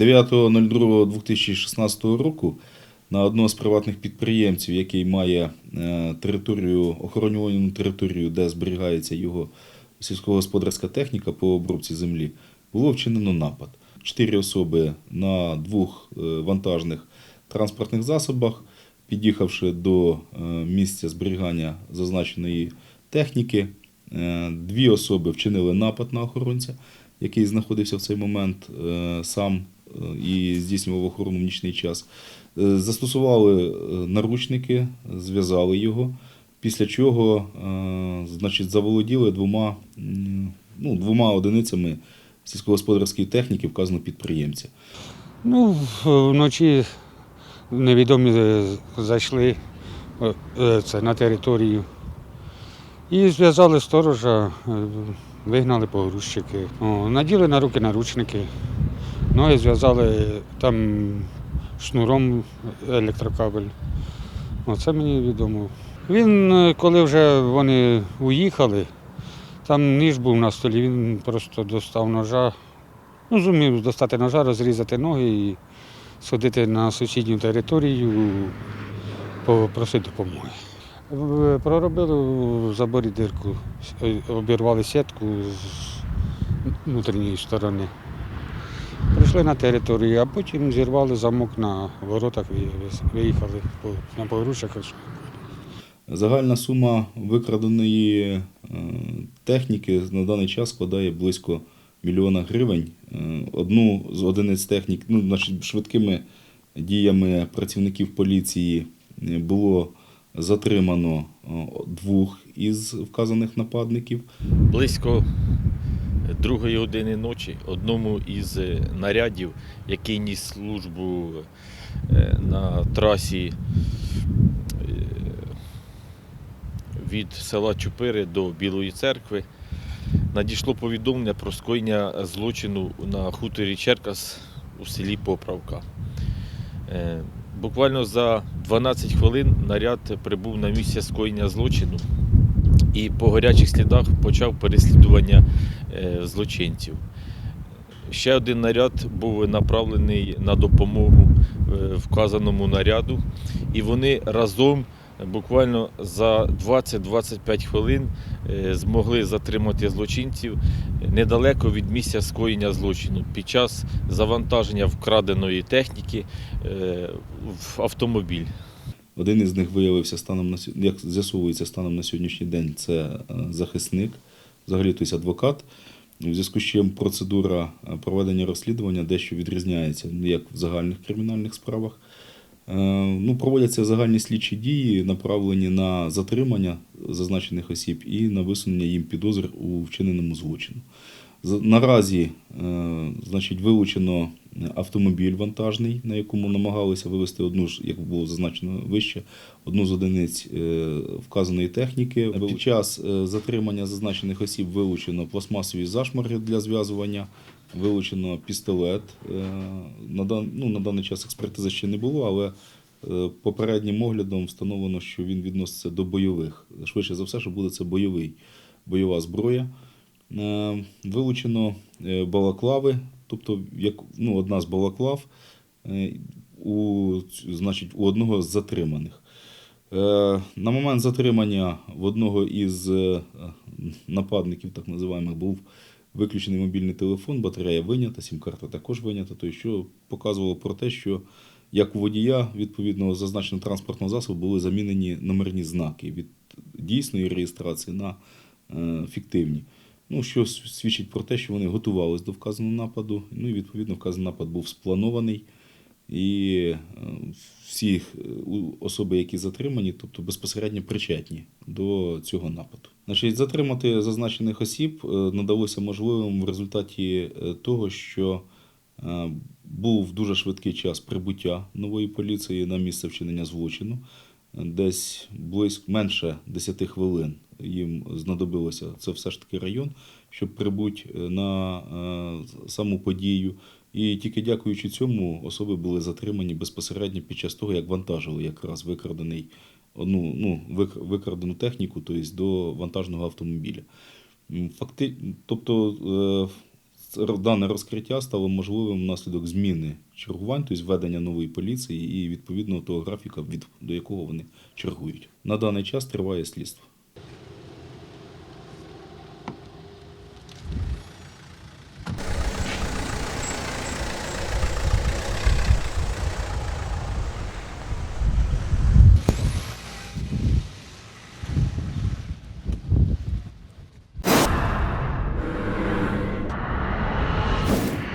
9.02.2016 року на одного з приватних підприємців, який має е, територію, охоронювану територію, де зберігається його сільськогосподарська техніка по обробці землі, було вчинено напад. Чотири особи на двох е, вантажних транспортних засобах, під'їхавши до е, місця зберігання зазначеної техніки, дві особи вчинили напад на охоронця, який знаходився в цей момент е, сам е, і здійснював охорону в нічний час. Е, Застосували наручники, зв'язали його, після чого значить, заволоділи двома, ну, двома одиницями сільськогосподарської техніки вказаного підприємця. Ну, вночі невідомі зайшли це, на територію і зв'язали сторожа, вигнали погрузчики. О, наділи на руки наручники, ноги зв'язали там шнуром електрокабель. Оце мені відомо. Він, е, коли вже вони уїхали, там ніж був на столі, він просто достав ножа, Ну, зумів достати ножа, розрізати ноги і сходити на сусідню територію, попросити допомоги. В- Проробили в заборі дирку, е, обірвали сітку з внутрішньої сторони. Прийшли на територію, а потім зірвали замок на воротах виїхали на погрузчиках. Загальна сума викраденої е, техніки на даний час складає близько мільйона гривень. Е, Одну з одиниць технік, ну, значить, швидкими діями працівників поліції е, було затримано е, двох із вказаних нападників. Близько другої години ночі одному із е, нарядів, який ніс службу е, на трасі від села Чупири до Білої церкви, надійшло повідомлення про скоєння злочину на хуторі Черкас у селі Поправка. Буквально за 12 хвилин наряд прибув на місце скоєння злочину і по гарячих слідах почав переслідування е, злочинців. Ще один наряд був направлений на допомогу е, вказаному наряду, і вони разом буквально за 20-25 хвилин е, змогли затримати злочинців недалеко від місця скоєння злочину під час завантаження вкраденої техніки е, в автомобіль. Один із них виявився станом на як з'ясовується станом на сьогоднішній день. Це е, захисник, взагалі тобто адвокат. У зв'язку з чим процедура проведення розслідування дещо відрізняється, як в загальних кримінальних справах. Е, Ну, проводяться загальні слідчі дії, направлені на затримання зазначених осіб і на висунення їм підозр у вчиненому злочину. Наразі е, значить, вилучено автомобіль вантажний, на якому намагалися вивезти одну ж, як було зазначено вище, одну з одиниць е, вказаної техніки. Під час затримання зазначених осіб вилучено пластмасові зашморги для зв'язування, вилучено пістолет. Е, На, ну, на даний час експертизи ще не було, але е, попереднім оглядом встановлено, що він відноситься до бойових. Швидше за все, що буде це бойовий, бойова зброя. Е, Вилучено балаклави, тобто як, ну, одна з балаклав у, значить, у одного з затриманих. На момент затримання в одного із нападників, так називаємо, був виключений мобільний телефон, батарея винята, сім-карта також винята, то що показувало про те, що як у водія відповідного зазначеного транспортного засобу були замінені номерні знаки від дійсної реєстрації на е, фіктивні. Ну, що свідчить про те, що вони готувалися до вказаного нападу. Ну і відповідно вказаний напад був спланований. І е, всі е, особи, які затримані, тобто безпосередньо причетні до цього нападу. Значить, затримати зазначених осіб е, надалося можливим в результаті того, що був дуже швидкий час прибуття нової поліції на місце вчинення злочину. Десь близько менше 10 хвилин їм знадобилося. Це все ж таки район, щоб прибути на саму подію. І тільки дякуючи цьому особи були затримані безпосередньо під час того, як вантажили якраз викрадений ну, вик- викрадену техніку, тобто до вантажного автомобіля. Факти... Тобто е, Дане розкриття стало можливим внаслідок зміни чергувань, тобто введення нової поліції і відповідно того графіка, від, до якого вони чергують. На даний час триває слідство.